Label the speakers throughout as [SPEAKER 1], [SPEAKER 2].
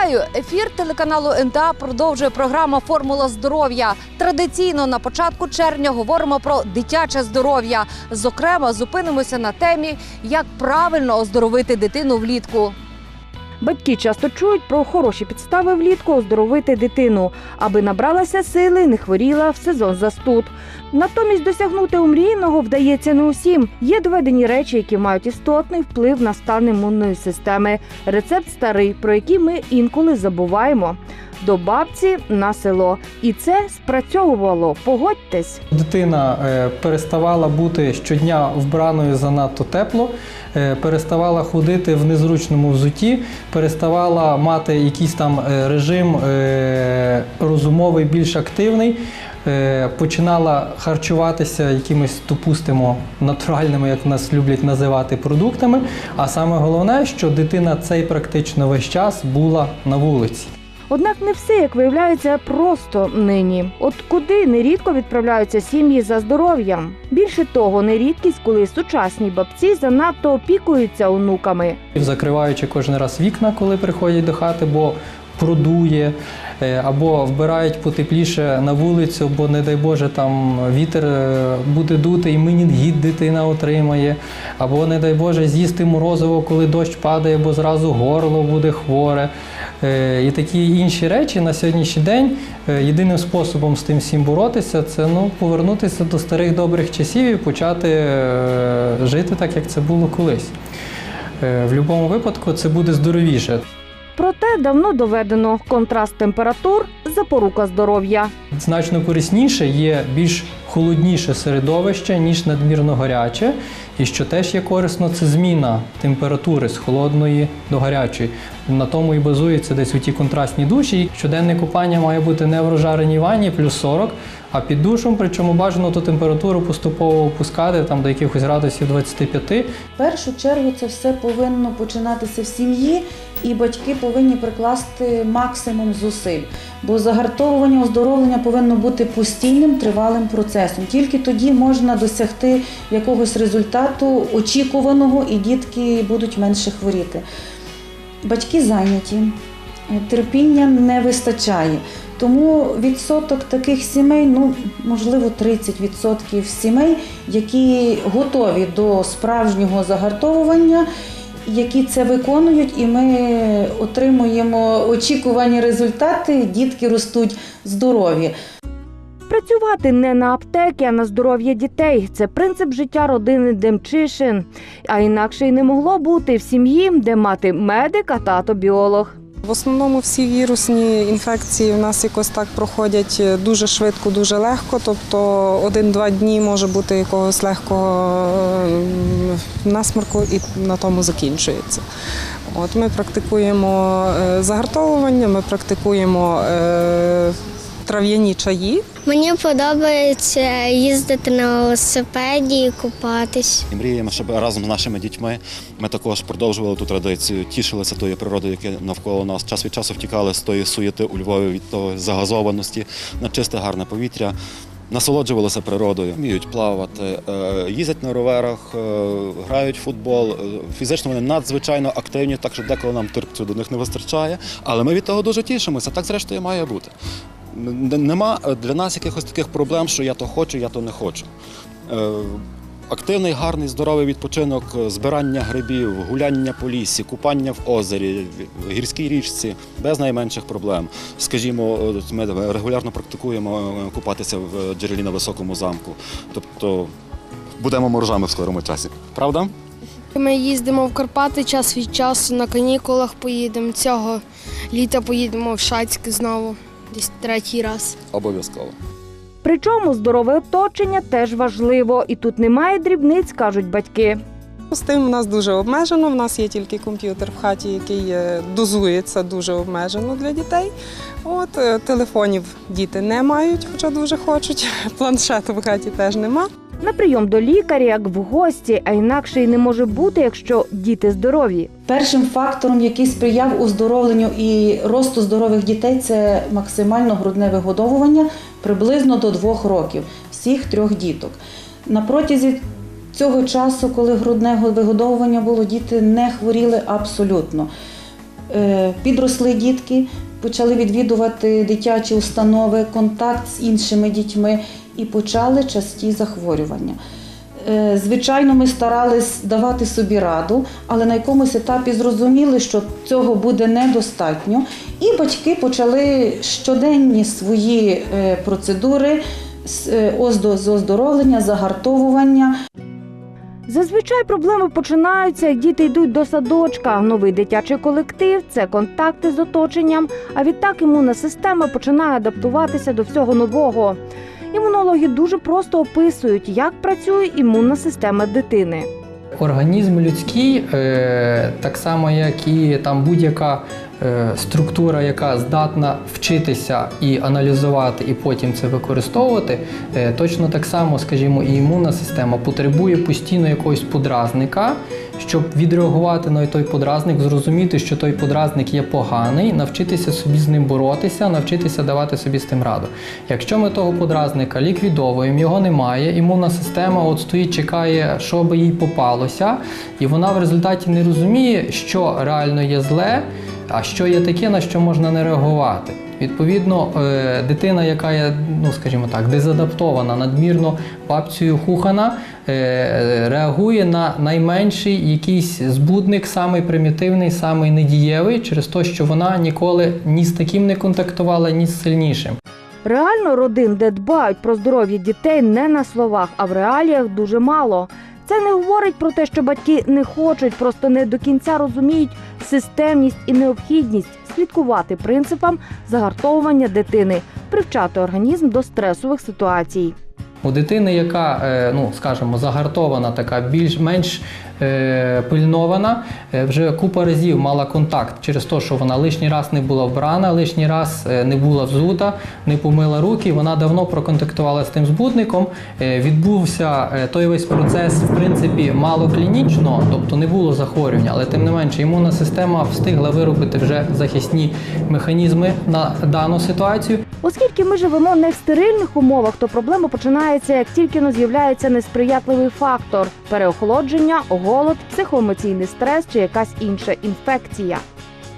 [SPEAKER 1] Вітаю! Ефір телеканалу НТА продовжує програма Формула здоров'я. Традиційно на початку червня говоримо про дитяче здоров'я. Зокрема, зупинимося на темі, як правильно оздоровити дитину влітку. Батьки часто чують про хороші підстави влітку оздоровити дитину, аби набралася сили, не хворіла в сезон застуд. Натомість досягнути умрійного вдається не усім. Є доведені речі, які мають істотний вплив на стан імунної системи. Рецепт старий, про який ми інколи забуваємо. До бабці на село. І це спрацьовувало. Погодьтесь.
[SPEAKER 2] Дитина е, переставала бути щодня вбраною занадто тепло, е, переставала ходити в незручному взутті, переставала мати якийсь там е, режим розумовий більш активний. Починала харчуватися якимись, допустимо, натуральними, як нас люблять називати, продуктами. А саме головне, що дитина цей практично весь час була на вулиці.
[SPEAKER 1] Однак не все, як виявляється, просто нині. От куди нерідко відправляються сім'ї за здоров'ям. Більше того, не рідкість, коли сучасні бабці занадто опікуються онуками.
[SPEAKER 2] закриваючи кожен раз вікна, коли приходять до хати, бо продує, або вбирають потепліше на вулицю, бо, не дай Боже, там вітер е, буде дути і менінгіт дитина отримає, або, не дай Боже, з'їсти морозиво, коли дощ падає, бо зразу горло буде хворе. Е, І такі інші речі на сьогоднішній день е, єдиним способом з тим всім боротися це ну, повернутися до старих добрих часів і почати е, жити так, як це було колись. Е, В будь-якому випадку це буде здоровіше.
[SPEAKER 1] Проте давно доведено контраст температур запорука здоров'я.
[SPEAKER 2] Значно корисніше є більш холодніше середовище, ніж надмірно гаряче. І що теж є корисно, це зміна температури з холодної до гарячої. На тому і базується десь у ті контрастні душі. Щоденне купання має бути не в розжареній ванні, плюс 40, а під душем, причому бажано ту температуру поступово опускати там, до якихось градусів 25.
[SPEAKER 3] В першу чергу це все повинно починатися в сім'ї, і батьки повинні прикласти максимум зусиль. Бо загартовування, оздоровлення повинно бути постійним тривалим процесом. Тільки тоді можна досягти якогось результату очікуваного, і дітки будуть менше хворіти. Батьки зайняті, терпіння не вистачає. Тому відсоток таких сімей, ну можливо, 30% сімей, які готові до справжнього загартовування, які це виконують, і ми отримуємо очікувані результати. Дітки ростуть здорові.
[SPEAKER 1] Працювати не на аптеки, а на здоров'я дітей це принцип життя родини Демчишин. А інакше й не могло бути в сім'ї, де мати медик, а тато біолог.
[SPEAKER 4] В основному всі вірусні інфекції в нас якось так проходять дуже швидко, дуже легко. Тобто один-два дні може бути якогось легкого е, насморку і на тому закінчується. От ми практикуємо е, загартовування, ми практикуємо е, трав'яні чаї.
[SPEAKER 5] Мені подобається їздити на велосипеді і купатись.
[SPEAKER 6] І мріємо, щоб разом з нашими дітьми ми також продовжували ту традицію, тішилися тою природою, яка навколо нас. Час від часу втікали з тої суєти у Львові від того загазованості на чисте гарне повітря. Насолоджувалися природою, вміють плавати, е, їздять на роверах, е, грають в футбол. Е, Фізично вони надзвичайно активні, так що деколи нам терпцю до них не вистачає. Але ми від того дуже тішимося. Так зрештою має бути. Нема для нас якихось таких проблем, що я то хочу, я то не хочу. Е, Активний, гарний, здоровий відпочинок, е, збирання грибів, гуляння по лісі, купання в озері, в гірській річці без найменших проблем. Скажімо, ми регулярно практикуємо е, купатися в джерелі на високому замку. Тобто будемо моржами в скорому часі. Правда?
[SPEAKER 7] Ми їздимо в Карпати час від часу, на канікулах поїдемо. Цього літа поїдемо в Шацьк знову, десь третій раз.
[SPEAKER 6] Обов'язково.
[SPEAKER 1] Причому здорове оточення теж важливо, і тут немає дрібниць, кажуть батьки.
[SPEAKER 4] З тим в нас дуже обмежено. В нас є тільки комп'ютер в хаті, який е, дозується дуже обмежено для дітей. От е, телефонів діти не мають, хоча дуже хочуть. Планшету в хаті теж нема.
[SPEAKER 1] На прийом до лікаря, як в гості, а інакше й не може бути, якщо діти здорові.
[SPEAKER 3] Першим фактором, який сприяв оздоровленню і росту здорових дітей, це максимально грудне вигодовування приблизно до двох років всіх трьох діток. На протязі цього часу, коли грудне вигодовування було, діти не хворіли абсолютно. Е, Підросли дітки, почали відвідувати дитячі установи, контакт з іншими дітьми і почали часті захворювання. Е, Звичайно, ми старались давати собі раду, але на якомусь етапі зрозуміли, що цього буде недостатньо, і батьки почали щоденні свої е, процедури е, з оздоровлення, загартовування.
[SPEAKER 1] Зазвичай проблеми починаються, як діти йдуть до садочка. Новий дитячий колектив це контакти з оточенням. А відтак імунна система починає адаптуватися до всього нового. Імунологи дуже просто описують, як працює імунна система дитини.
[SPEAKER 2] Організм людський, е, так само як і там будь-яка структура, яка здатна вчитися і аналізувати, і потім це використовувати, е, точно так само, скажімо, і імунна система потребує постійно якогось подразника, щоб відреагувати на той подразник, зрозуміти, що той подразник є поганий, навчитися собі з ним боротися, навчитися давати собі з тим раду. Якщо ми того подразника ліквідовуємо, його немає, імунна система от стоїть, чекає, що би їй попалося, і вона в результаті не розуміє, що реально є зле, а що є таке, на що можна не реагувати. Відповідно, е, дитина, яка є, ну скажімо так, дезадаптована, надмірно бабцею хухана, е, реагує на найменший якийсь збудник, самий примітивний, самий недієвий, через те, що вона ніколи ні з таким не контактувала, ні з сильнішим.
[SPEAKER 1] Реально родин, де дбають про здоров'я дітей не на словах, а в реаліях дуже мало. Це не говорить про те, що батьки не хочуть, просто не до кінця розуміють системність і необхідність слідкувати принципам загартовування дитини, привчати організм до стресових ситуацій.
[SPEAKER 2] У дитини, яка, е, ну скажімо, загартована, така більш-менш пильнована, е, вже купа разів мала контакт через те, що вона лишній раз не була вбрана, лишній раз е, не була взута, не помила руки. Вона давно проконтактувала з тим збудником. Е, Відбувся е, той весь процес, в принципі, мало клінічно, тобто не було захворювання, але тим не менше імунна система встигла виробити вже захисні механізми на дану ситуацію.
[SPEAKER 1] Оскільки ми живемо не в стерильних умовах, то проблема починається, як тільки но з'являється несприятливий фактор переохолодження, голод, психоемоційний стрес чи якась інша інфекція.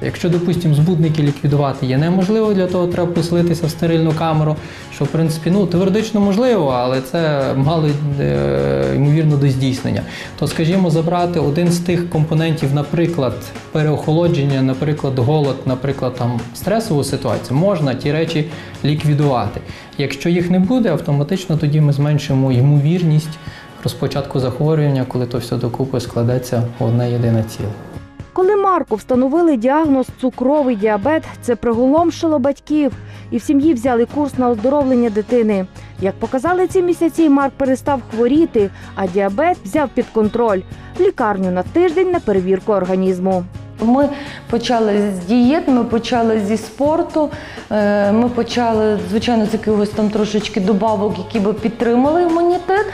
[SPEAKER 2] Якщо, допустимо, збудники ліквідувати є неможливо, для того треба поселитися в стерильну камеру, що в принципі ну теоретично можливо, але це мало е, ймовірно до здійснення. То, скажімо, забрати один з тих компонентів, наприклад, переохолодження, наприклад, голод, наприклад, там стресову ситуацію, можна ті речі ліквідувати. Якщо їх не буде, автоматично тоді ми зменшимо ймовірність розпочатку захворювання, коли то все докупи складеться в одне єдине ціле.
[SPEAKER 1] Коли Марку встановили діагноз цукровий діабет, це приголомшило батьків, і в сім'ї взяли курс на оздоровлення дитини. Як показали ці місяці, Марк перестав хворіти, а діабет взяв під контроль в лікарню на тиждень на перевірку організму.
[SPEAKER 8] Ми почали з дієт, ми почали зі спорту, е, ми почали, звичайно, з якихось там трошечки добавок, які би підтримали імунітет.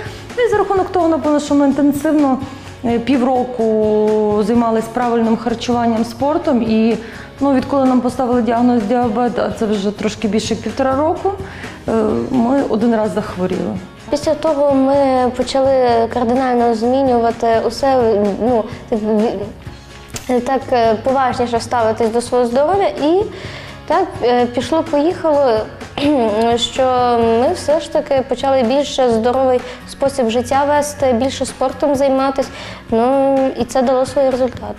[SPEAKER 8] І за рахунок того, напевно, що ми інтенсивно е, півроку займалися правильним харчуванням, спортом. І ну, відколи нам поставили діагноз діабет, а це вже трошки більше півтора року, е, ми один раз захворіли.
[SPEAKER 5] Після того ми почали кардинально змінювати усе, ну так е, поважніше ставитись до свого здоров'я і так е, пішло, поїхало, що ми все ж таки почали більше здоровий спосіб життя вести, більше спортом займатися. Ну і це дало свій результат.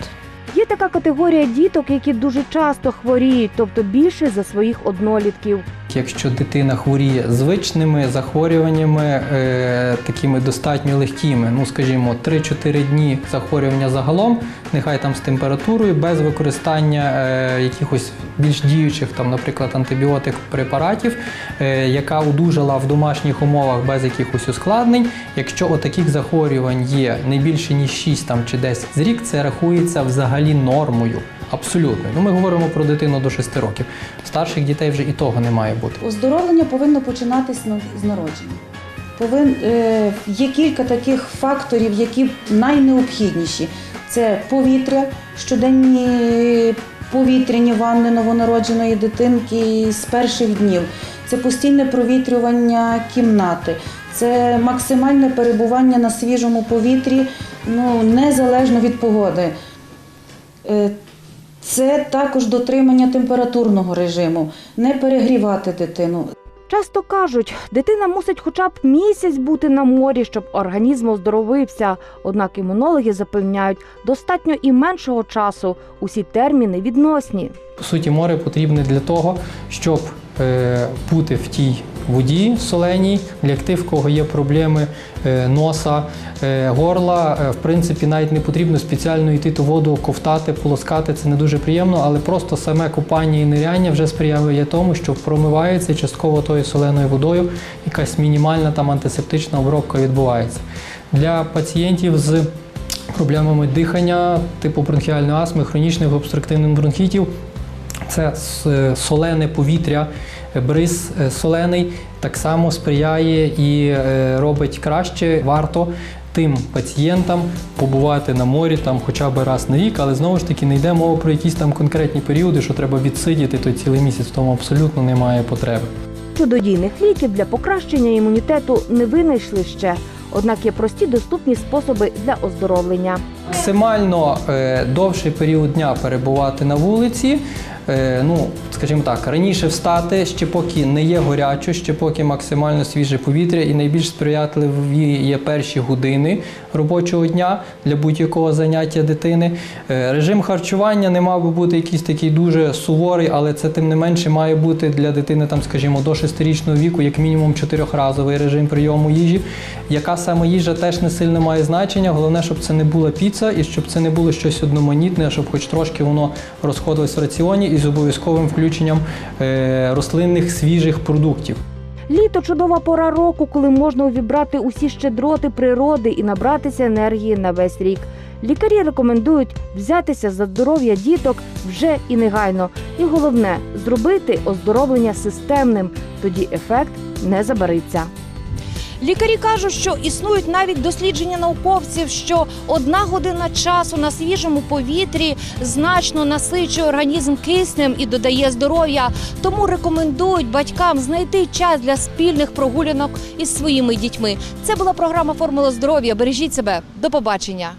[SPEAKER 1] Є така категорія діток, які дуже часто хворіють, тобто більше за своїх однолітків.
[SPEAKER 2] Якщо дитина хворіє звичними захворюваннями, е, такими достатньо легкими, ну скажімо, 3-4 дні захворювання загалом, нехай там з температурою, без використання е, якихось більш діючих, там, наприклад, антибіотик препаратів, е, яка одужала в домашніх умовах без якихось ускладнень. Якщо отаких захворювань є не більше ніж 6 там, чи 10 з рік, це рахується взагалі нормою. Абсолютно. Ну, ми говоримо про дитину до 6 років. Старших дітей вже і того не має бути.
[SPEAKER 3] Оздоровлення повинно починатись з народження. Повин, е, є кілька таких факторів, які найнеобхідніші. Це повітря, щоденні повітряні ванни новонародженої дитинки з перших днів. Це постійне провітрювання кімнати, це максимальне перебування на свіжому повітрі, ну, незалежно від погоди. Це також дотримання температурного режиму, не перегрівати дитину.
[SPEAKER 1] Часто кажуть, дитина мусить хоча б місяць бути на морі, щоб організм оздоровився. Однак імунологи запевняють, достатньо і меншого часу. Усі терміни відносні.
[SPEAKER 2] По суті, море потрібне для того, щоб е, бути в тій воді соленій, для тих, в кого є проблеми е, носа, е, горла. Е, в принципі, навіть не потрібно спеціально йти ту воду, ковтати, полоскати. Це не дуже приємно, але просто саме купання і ниряння вже сприяє тому, що промивається частково тою соленою водою, якась мінімальна там антисептична обробка відбувається. Для пацієнтів з проблемами дихання, типу бронхіальної астми, хронічних обструктивних бронхітів. Це солене повітря, е, бриз е, солений так само сприяє і е, робить краще. Варто тим пацієнтам побувати на морі там хоча б раз на рік, але знову ж таки не йде мова про якісь там конкретні періоди, що треба відсидіти той цілий місяць. Тому абсолютно немає потреби.
[SPEAKER 1] Чудодійних ліків для покращення імунітету не винайшли ще. Однак є прості доступні способи для оздоровлення.
[SPEAKER 2] Максимально е, довший період дня перебувати на вулиці. Е, ну, скажімо так, раніше встати, ще поки не є горячо, ще поки максимально свіже повітря, і найбільш сприятливі є перші години робочого дня для будь-якого заняття дитини. Е, режим харчування не мав би бути якийсь такий дуже суворий, але це тим не менше має бути для дитини, там, скажімо, до 6-річного віку, як мінімум чотирьохразовий режим прийому їжі. Яка саме їжа теж не сильно має значення. Головне, щоб це не була піца і щоб це не було щось одноманітне, щоб хоч трошки воно розходилось в раціоні і з обов'язковим включенням е, рослинних свіжих продуктів.
[SPEAKER 1] Літо чудова пора року, коли можна увібрати усі щедроти природи і набратися енергії на весь рік. Лікарі рекомендують взятися за здоров'я діток вже і негайно. І головне зробити оздоровлення системним. Тоді ефект не забариться. Лікарі кажуть, що існують навіть дослідження науковців, що одна година часу на свіжому повітрі значно насичує організм киснем і додає здоров'я. Тому рекомендують батькам знайти час для спільних прогулянок із своїми дітьми. Це була програма Формула здоров'я. Бережіть себе. До побачення.